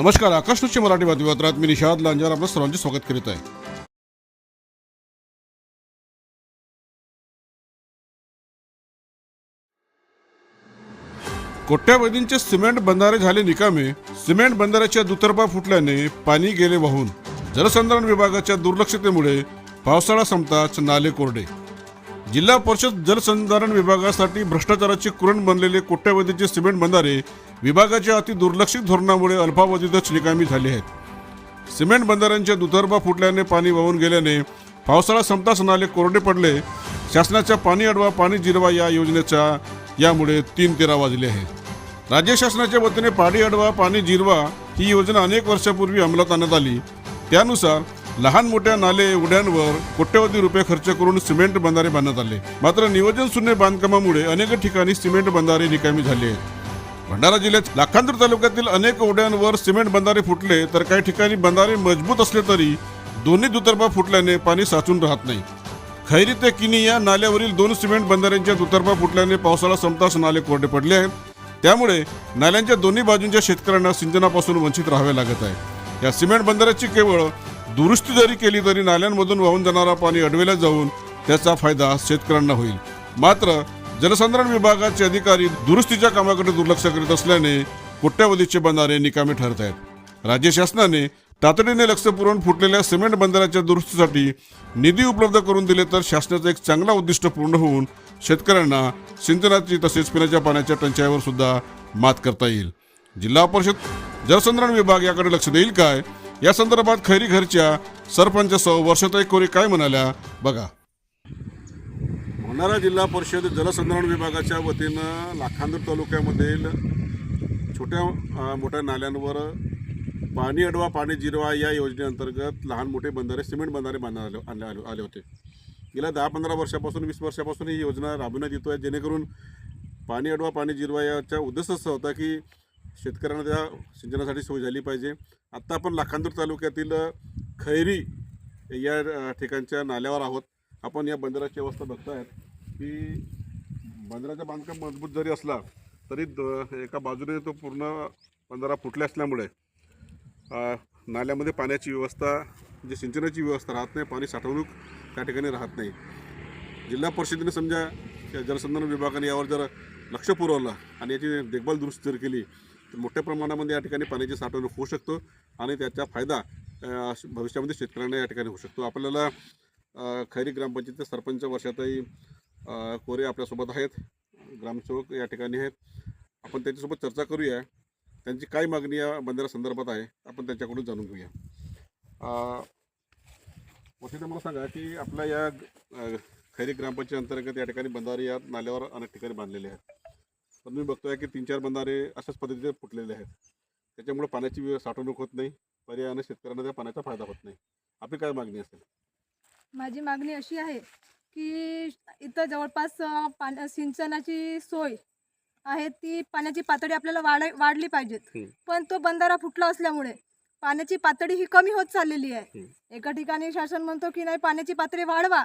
नमस्कार आकाशनुची मराठी बातमीपत्रात मी निषाद लांजार आपलं सर्वांचे स्वागत करीत आहे. कोट्यावधींचे सिमेंट बंधारे झाले निकामे सिमेंट बंधाऱ्याच्या दुतर्फा फुटल्याने पाणी गेले वाहून. जलसंधारण विभागाच्या दुर्लक्षतेमुळे पावसाळा संपताच नाले कोरडे. जिल्हा परिषद जलसंधारण विभागासाठी भ्रष्टाचाराचे कुरण बनलेले कोट्यावधीचे सिमेंट बंधारे विभागाच्या अति दुर्लक्षित धोरणामुळे अल्पावधीतच निकामी झाले आहेत. सिमेंट बंधाऱ्यांच्या दुतर्बा फुटल्याने पाणी वाहून गेल्याने पावसाळा संपताच नाले कोरडे पडले. शासनाच्या पाणी अडवा पाणी जिरवा या योजनेच्या यामुळे तीन तेरा वाजले आहेत. राज्य शासनाच्या वतीने पाणी अडवा पाणी जिरवा ही योजना अनेक वर्षापूर्वी अंमलात आणण्यात आली. त्यानुसार लहान मोठ्या नाले उड्यांवर कोट्यवधी रुपये खर्च करून सिमेंट बंधारे बांधण्यात आले. मात्र नियोजन शून्य बांधकामामुळे अनेक ठिकाणी सिमेंट बंधारे निकामी झाले आहेत. भंडारा जिल्ह्यात लाखांतर तालुक्यातील अनेक ओढ्यांवर सिमेंट बंधारे फुटले तर काही ठिकाणी बंधारे मजबूत असले तरी दोन्ही दुतर्फा फुटल्याने पाणी साचून राहत नाही. खैरी ते किनी या नाल्यावरील दोन सिमेंट बंधाऱ्यांच्या दुतर्फा फुटल्याने पावसाळा संपताच नाले कोरडे पडले आहेत. त्यामुळे नाल्यांच्या दोन्ही बाजूंच्या शेतकऱ्यांना सिंचनापासून वंचित राहावे लागत आहे. या सिमेंट बंधाऱ्याची केवळ दुरुस्ती जरी केली तरी नाल्यांमधून वाहून जाणारा पाणी अडवेला जाऊन त्याचा फायदा शेतकऱ्यांना होईल. मात्र जलसंधारण विभागाचे अधिकारी दुरुस्तीच्या कामाकडे दुर्लक्ष करीत असल्याने कोट्यावधीचे बंधारे निकामी ठरत आहेत. राज्य शासनाने तातडीने लक्ष पुरवून फुटलेल्या सिमेंट बंधाऱ्याच्या दुरुस्तीसाठी निधी उपलब्ध करून दिले तर शासनाचं एक चांगला उद्दिष्ट पूर्ण होऊन शेतकऱ्यांना सिंचनाची तसेच पिण्याच्या पाण्याच्या टंचाईवर सुद्धा मात करता येईल. जिल्हा परिषद जलसंधारण विभाग याकडे लक्ष देईल काय? या संदर्भात खैरी घरच्या सरपंच सौ वर्षताई कोरी काय म्हणाल्या? बघा. भंडारा जिल्हा परिषद जलसंधारण विभागाच्या वतीनं लाखांदूर तालुक्यामधील छोट्या मोठ्या नाल्यांवर पाणी अडवा पाणी जिरवा या योजनेअंतर्गत लहान मोठे बंधारे सिमेंट बंधारे बांधण्यात आले आणले आले आले होते. गेल्या दहा पंधरा वर्षापासून वीस वर्षापासून ही योजना राबवण्यात येतो आहे जेणेकरून पाणी अडवा पाणी जिरवा याचा उद्देश असा होता की शेतकऱ्यांना त्या सिंचनासाठी सोय झाली पाहिजे. आत्ता आपण लाखांदूर तालुक्यातील खैरी या ठिकाणच्या नाल्यावर आहोत. आपण या बंदराची अवस्था बघतायत की बंदराचं बांधकाम मजबूत जरी असला तरी द- एका बाजूने तो पूर्ण बंदरा फुटल्या असल्यामुळे नाल्यामध्ये पाण्याची व्यवस्था जे सिंचनाची व्यवस्था राहत नाही पाणी साठवणूक त्या ठिकाणी राहत नाही. जिल्हा परिषदेने समजा या जलसंधारण विभागाने यावर जर लक्ष पुरवलं आणि याची देखभाल दुरुस्त जर केली मोठ्या प्रमाणामध्ये या ठिकाणी पाण्याची साठवणूक होऊ शकतो आणि त्याचा फायदा भविष्यामध्ये शेतकऱ्यांना या ठिकाणी होऊ शकतो. आपल्याला खैरी ग्रामपंचायतीचे सरपंच वर्षातही कोरे आपल्यासोबत आहेत ग्रामसेवक या ठिकाणी आहेत. आपण त्यांच्यासोबत चर्चा करूया. त्यांची काय मागणी या बंदरासंदर्भात आहे आपण त्यांच्याकडून जाणून घेऊया. अ, वसंत मला सांगा की आपल्या या खैरी ग्रामपंचायत अंतर्गत या ठिकाणी बंधारे या नाल्यावर अनेक ठिकाणी बांधलेले आहेत. पण मी बघतोय की तीन चार बंधारे अशाच पद्धतीने फुटलेले आहेत. त्याच्यामुळे पाण्याची साठवणूक होत नाही. पर्यायाने शेतकऱ्यांना त्या पाण्याचा फायदा होत नाही. आपली काय मागणी असेल? माझी मागणी अशी आहे की इथं जवळपास पाण्या सिंचनाची सोय आहे ती पाण्याची पातळी आपल्याला वाढ वाढली पाहिजेत. हं. पण तो बंधारा फुटला असल्यामुळे पाण्याची पातळी ही कमी होत चाललेली आहे. एका ठिकाणी शासन म्हणतो की नाही पाण्याची पातळी वाढवा.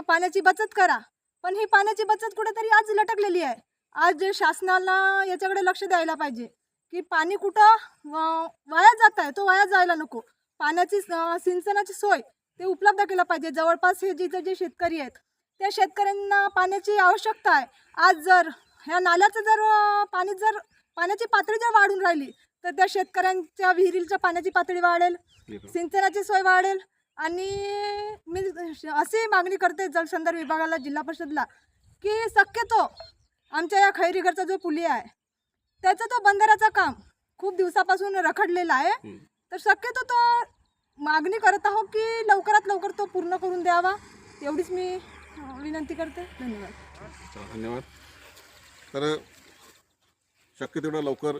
पाण्याची बचत करा. पण ही पाण्याची बचत कुठेतरी आज लटकलेली आहे. आज जे शासनाला याच्याकडे लक्ष द्यायला पाहिजे की पाणी कुठं वाया जात आहे तो वाया जायला नको. पाण्याची सिंचनाची सोय ते उपलब्ध केलं पाहिजे. जवळपास हे जिथे जे शेतकरी आहेत त्या शेतकऱ्यांना पाण्याची आवश्यकता आहे. आज जर ह्या नाल्याचं जर पाणी जर पाण्याची पातळी जर वाढून राहिली तर त्या शेतकऱ्यांच्या विहिरीच्या पाण्याची पातळी वाढेल सिंचनाची सोय वाढेल आणि मी अशी मागणी करते जलसंधारण विभागाला जिल्हा परिषदला की शक्यतो आमच्या या खैरीगरचा जो पुलिया आहे त्याचं तो बंदराचं काम खूप दिवसापासून रखडलेलं आहे. तर शक्यतो तो मागणी करत आहो की लवकरात लवकर तो पूर्ण करून द्यावा. एवढीच मी विनंती करते. धन्यवाद. धन्यवाद. तर शक्य तेवढं लवकर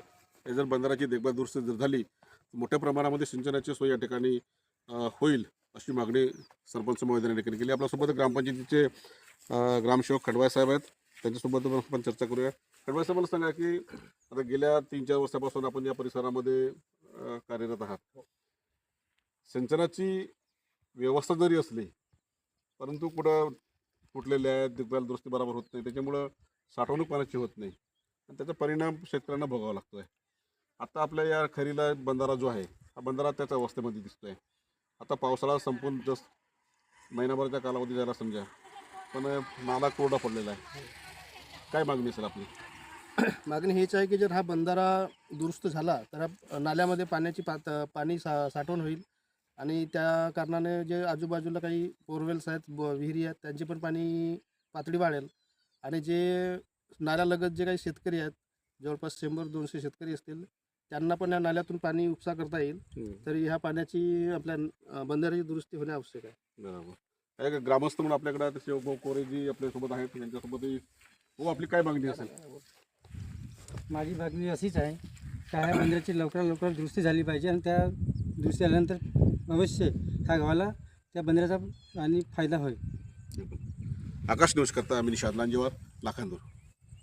हे जर बंदराची देखभाल दुरुस्त जर झाली मोठ्या प्रमाणामध्ये सिंचनाची सोय या ठिकाणी होईल अशी मागणी सरपंच महोदयाने ठिकाणी केली. आपल्यासोबत ग्रामपंचायतीचे ग्रामसेवक खडवाय साहेब आहेत. त्यांच्यासोबत आपण चर्चा करूया. खडवाय साहेब मला सांगा की आता गेल्या तीन चार वर्षापासून आपण या परिसरामध्ये कार्यरत आहात. सिंचनाची व्यवस्था जरी असली परंतु कुठं फुटलेले आहेत देखभाल दुरुस्ती बरोबर होत नाही. त्याच्यामुळं साठवणूक पाण्याची होत नाही. आणि त्याचा परिणाम शेतकऱ्यांना भोगावा लागतो आहे आता आपल्या या खरीला बंधारा जो आहे हा बंधारा त्याच्या अवस्थेमध्ये दिसतो आहे आता पावसाळा संपून जस्ट महिनाभराच्या कालावधी झाला समजा. पण नाला कोरडा पडलेला आहे. काय मागणी असेल आपली? मागणी हेच आहे की जर हा बंधारा दुरुस्त झाला तर हा नाल्यामध्ये पाण्याची पात पाणी सा साठवण होईल. आणि त्या कारणाने जे आजूबाजूला काही बोरवेल्स आहेत ब विहिरी आहेत त्यांची पण पाणी पातळी वाढेल. आणि जे नाल्यालगत जे काही शेतकरी आहेत जवळपास शंभर दोनशे शेतकरी असतील त्यांना पण या नाल्यातून पाणी उपसा करता येईल. तर ह्या पाण्याची आपल्या बंधाऱ्याची दुरुस्ती होणे आवश्यक आहे. बरोबर. ग्रामस्थ म्हणून आपल्याकडे आता शिवभाऊ कोरे जी आपल्यासोबत आहेत. त्यांच्यासोबतही हो आपली काय मागणी असेल? माझी मागणी अशीच आहे का ह्या बंदराची लवकरात लवकर दुरुस्ती झाली पाहिजे आणि त्या दुरुस्ती झाल्यानंतर अवश्य ह्या गावाला त्या बंदराचा आणि फायदा होईल. आकाश न्यूज करता आम्ही निषाद लांजेवार लाखांदूर.